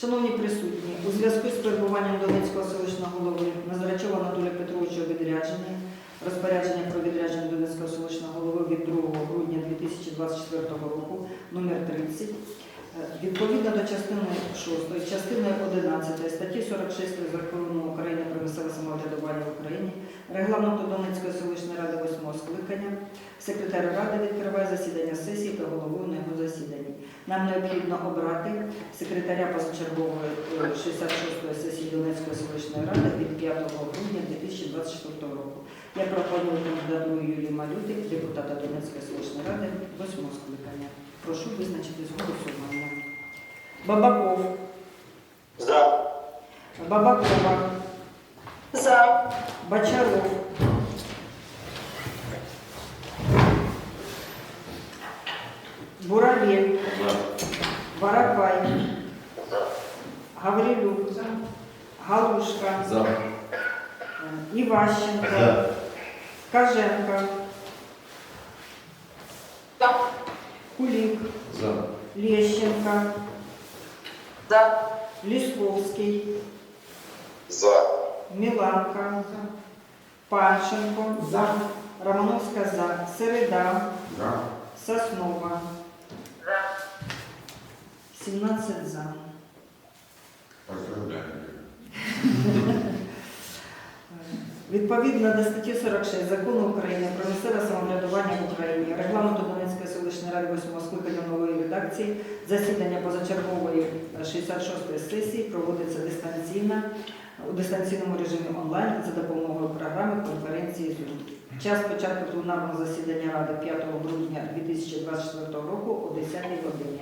Шановні присутні, у зв'язку з перебуванням Донецького селищного голови Назарачова Анатолія Петровича у відрядженні, розпорядження про відрядження Донецького селищного голови від 2 грудня 2024 року номер 30 е, Відповідно до частини 6, частини 11 статті 46 закону України про місцеве самоврядування в Україні, регламенту Донецької селищної ради 8 скликання, секретар ради відкриває засідання сесії та головою на його засіданні. Нам необхідно обрати секретаря позачергової е, 66-ї сесії Донецької селищної ради від 5 грудня 2024 року. Я пропоную кандидатуру Юлії Малюти, депутата Донецької селищної ради 8 скликання. Прошу визначитись голосуванням. Бабаков, За. Бабакова, За. Бочаров, Буравель, Воропай, Гаврилюк, Галушка, За. Іващенко, Каженко, За. Кулик, За. Лещенко, За. Лісковський, За. Міланка, Панченко, Романовська за, Середа, За. Соснова, 17 за. Поздравляю. Відповідно до статті 46 закону України про місцеве самоврядування в Україні, регламенту Донецької селищної ради 8 скликання нової редакції, засідання позачергової 66-ї сесії проводиться дистанційно у дистанційному режимі онлайн за допомогою програми конференції Zoom. Час початку пленарного засідання Ради 5 грудня 2024 року о 10 годині.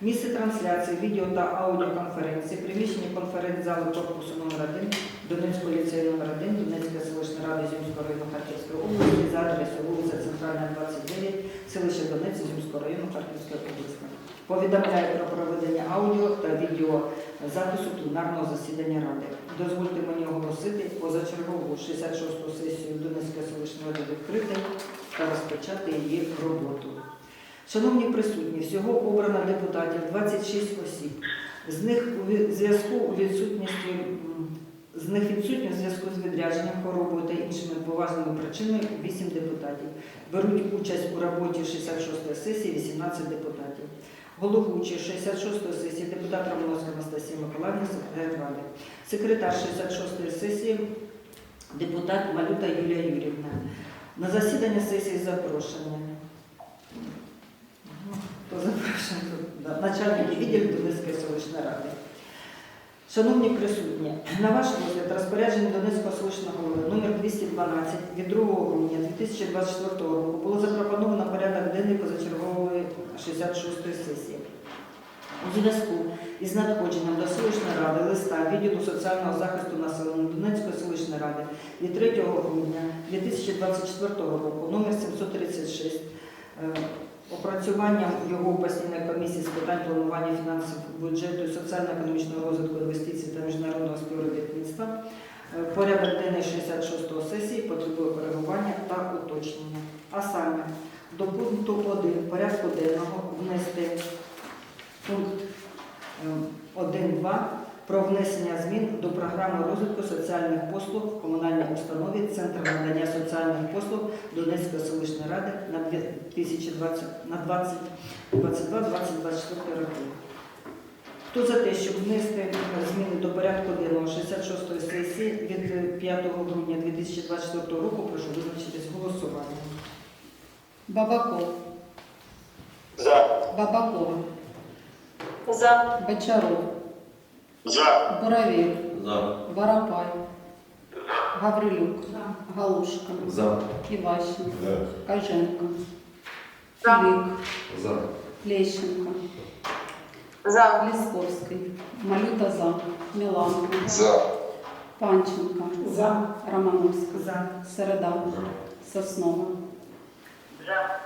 Місце трансляції відео та аудіоконференції, приміщення конференц-зали корпусу номер 1 Донецького ліцею номер 1 Донецької селищної ради Зюмського району Харківської області за адресою вулиця Центральна, 29, селище Донець Зюмського району Харківської області. Повідомляю про проведення аудіо та відео запису пленарного засідання Ради. Дозвольте мені оголосити позачергову 66-ту сесію Донецької селищної ради відкритою та розпочати її роботу. Шановні присутні, всього обрано депутатів 26 осіб. З них у зв'язку у з них відсутні в зв'язку з відрядженням, хворобою та іншими поважними причинами 8 депутатів. Беруть участь у роботі 66-ї сесії 18 депутатів. Головуючий 66-ї сесії депутат Романовська Анастасія Миколаївна, секретар Ради. Секретар 66-ї сесії депутат Малюта Юлія Юрівна. На засідання сесії запрошення. Хто запрошений? тут? Начальник відділу Донецької селищної ради. Шановні присутні, на ваш розгляд розпорядження Донецького селищного голови номер 212 від 2 грудня 2024 року було запропоновано порядок денний позачергової 66-ї сесії. У зв'язку із надходженням до селищної ради листа відділу соціального захисту населення Донецької селищної ради від 3 грудня 2024 року номер 736 е, опрацюванням його постійної комісії з питань планування фінансів бюджету соціально-економічного розвитку інвестицій та міжнародного співробітництва. Е, Порядок денний 66-го сесії потребує коригування та уточнення. А саме до пункту 1 порядку денного внести пункт е, 1.2 про внесення змін до програми розвитку соціальних послуг в комунальній установі Центр надання соціальних послуг Донецької селищної ради на 2022 2024 роки. Хто за те, щоб внести зміни до порядку денного 66-ї сесії від 5 грудня 2024 року, прошу визначитись голосуванням. Бабаков, За. Бабакова, За. Бочаров, За. Буравель, За. Воропай, Гаврилюк, Галушка, За. Іващенко, За. Каженко, За. Кулик, За. Лещенко, За. Лісковський, Малюта за, Міланка, За. Панченко, За. Романовська, За. Середа, Соснова. За.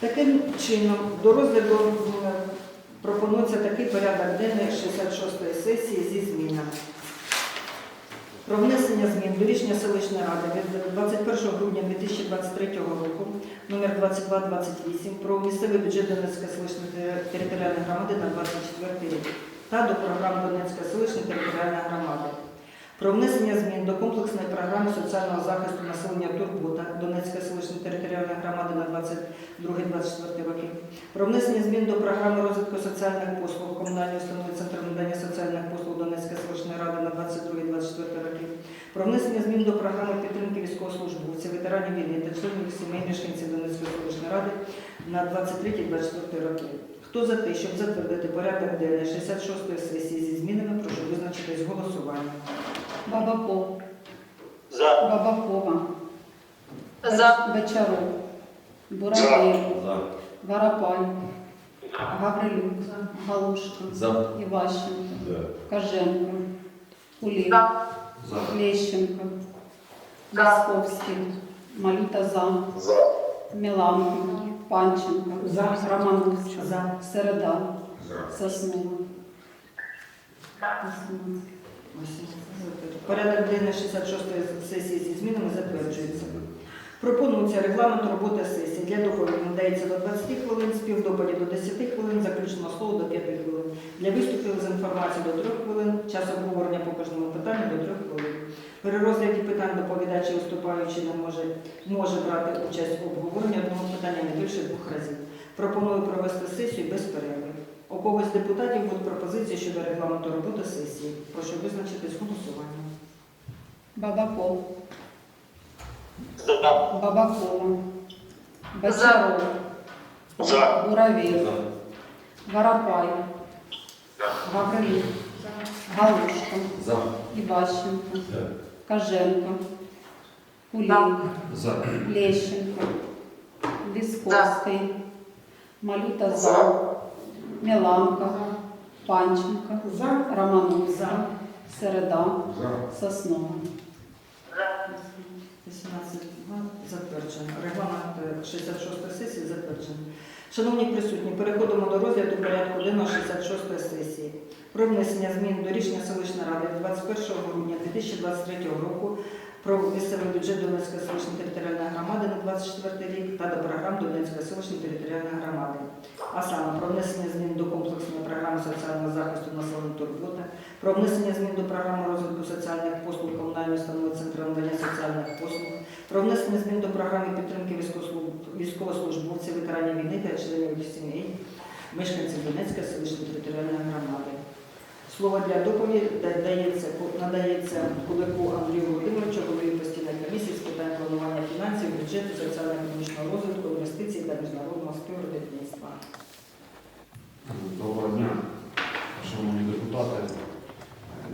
Таким чином, до розгляду е, пропонується такий порядок денний 66-ї сесії зі змінами. про внесення змін до рішення селищної ради від 21 грудня 2023 року номер 2228 про місцевий бюджет Донецької селищної територіальної громади на 24 рік та до програм Донецької селищної територіальної громади. Про внесення змін до комплексної програми соціального захисту населення Турбота Донецької селищної територіальної громади на 22-24 роки. Про внесення змін до програми розвитку соціальних послуг комунальної установи Центру надання соціальних послуг Донецької селищної ради на 22-24 роки. Про внесення змін до програми підтримки військовослужбовців, ветеранів війни та членів сімей мешканців Донецької селищної ради на 23-24 роки. Хто за те, щоб затвердити порядок денний 66-ї сесії зі змінами, прошу визначитись голосуванням. Бабаков. За. Бабакова. За. Бочаров. Буравєв. За. Воропай. Гаврилюк. Галушка. За. Іващенко. За. За. Лещенко. За. Ласковський. Малюта за. За. Міланко. Панченко. За. Романовська. За. Середа. За. Соснова. Порядок денний 66-ї сесії зі змінами затверджується. Пропонується регламент роботи сесії. Для доповіді надається до 20 хвилин, співдоповіді до 10 хвилин, заключного слова до 5 хвилин. Для виступів з інформацією до 3 хвилин, час обговорення по кожному питанню до 3 хвилин. При розгляді питань доповідач і виступаючий не може, може брати участь у обговоренні одного питання не більше двох разів. Пропоную провести сесію без перерви. У когось депутатів будуть пропозиції щодо регламенту роботи сесії. Прошу визначитись голосуванням. Бабаков. За. Бабакова. Бочаров. За. Буравєв. За. Воропай. Гаврилюк. Галушка. За. Іващенко. За. Коженко. Кулік. За. Лещенко. Лісковський. Малюта за. Міланка. Панченко. Романовська. Середа. За. Соснова. 18 затверджено. Регламент е, 66 сесії затверджений. Шановні присутні, переходимо до розгляду порядку денного 66 сесії. Про внесення змін до рішення селищної ради 21 грудня 2023 року про місцевий бюджет Донецької селищної територіальної громади на 24 рік та до програм Донецької селищної територіальної громади. А саме про внесення змін до комплексної соціального захисту населення турбота, про внесення змін до програми розвитку соціальних послуг комунальної установи Центру надання соціальних послуг, про внесення змін до програми підтримки військовослужбовців, ветеранів війни та членів їх сімей, мешканців Донецької селищної територіальної громади. Слово для доповіді да- надається Кулику Андрію Володимировичу, голові постійної комісії з питань планування фінансів, бюджету, соціально-економічного розвитку, інвестицій та міжнародного співробітництва. Доброго дня, депутати.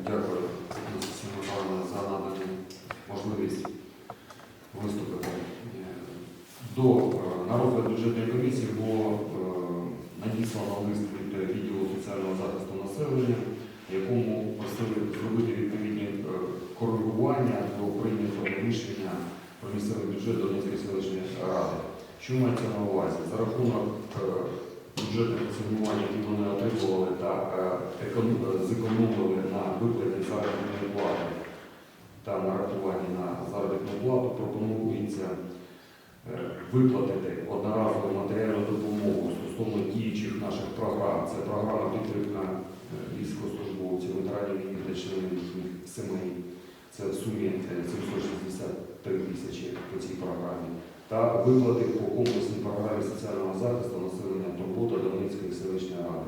Дякую за надану можливість виступити. До е, на розгляд бюджетної комісії було е, надіслано лист від відділу соціального захисту населення, якому просили зробити відповідні е, коригування до прийнятого рішення про місцевий бюджет Донецької селищної ради. Що мається на увазі? За рахунок бюджетних асигнувань, які вони отримували та е, е, зекономили на виплаті заробітної плати та нарахуванні на заробітну плату, пропонується е, виплатити одноразову матеріальну допомогу стосовно діючих наших програм. Це програма підтримка військовослужбовців, ветеранів війни та членів їхніх сімей. Це в сумі е, 763 тисячі по цій програмі та виплати по комплексній програмі соціального захисту населення Донецької селищної ради,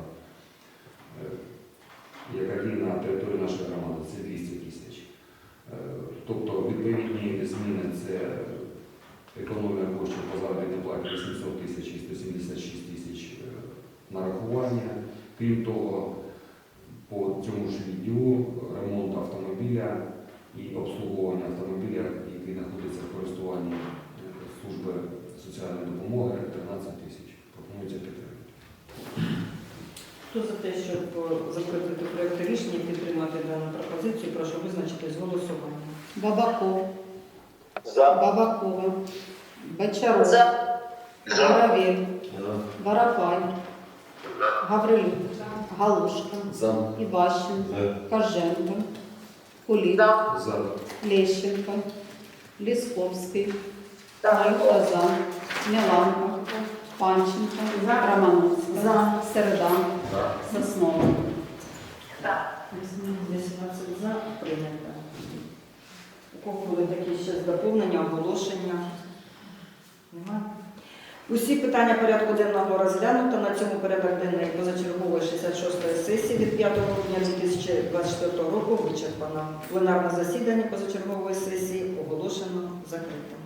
е, яка є на території нашої громади, це 200 тисяч. Е, Тобто відповідні зміни це економія коштів по заробітній платі 800 тисяч і 176 тисяч е, нарахування. Крім того, по цьому ж відділу ремонт автомобіля і обслуговування автомобіля, який знаходиться в користуванні служби соціальної допомоги 13 тисяч. Хто за те, щоб е, закрити проєкт рішення і підтримати дану пропозицію, прошу визначитись голосуванням. Бабаков. За. Бабакова. Бочаров. За. За. Воропай. Гаврилюк. Галушка. За. Іващенко. За. Коженко. Кулик, За. За. Лещенко, Лисковский, За. Малюта за, Міланка, Панченко, Романовська, За. Середа, Соснова. 18 за прийнято. У кого були такі ще доповнення, оголошення? Нема. Усі питання порядку денного розглянуто. На цьому порядок денний позачергової 66-ї сесії від 5 грудня 2024 року вичерпано. Пленарне засідання позачергової сесії оголошено закритим.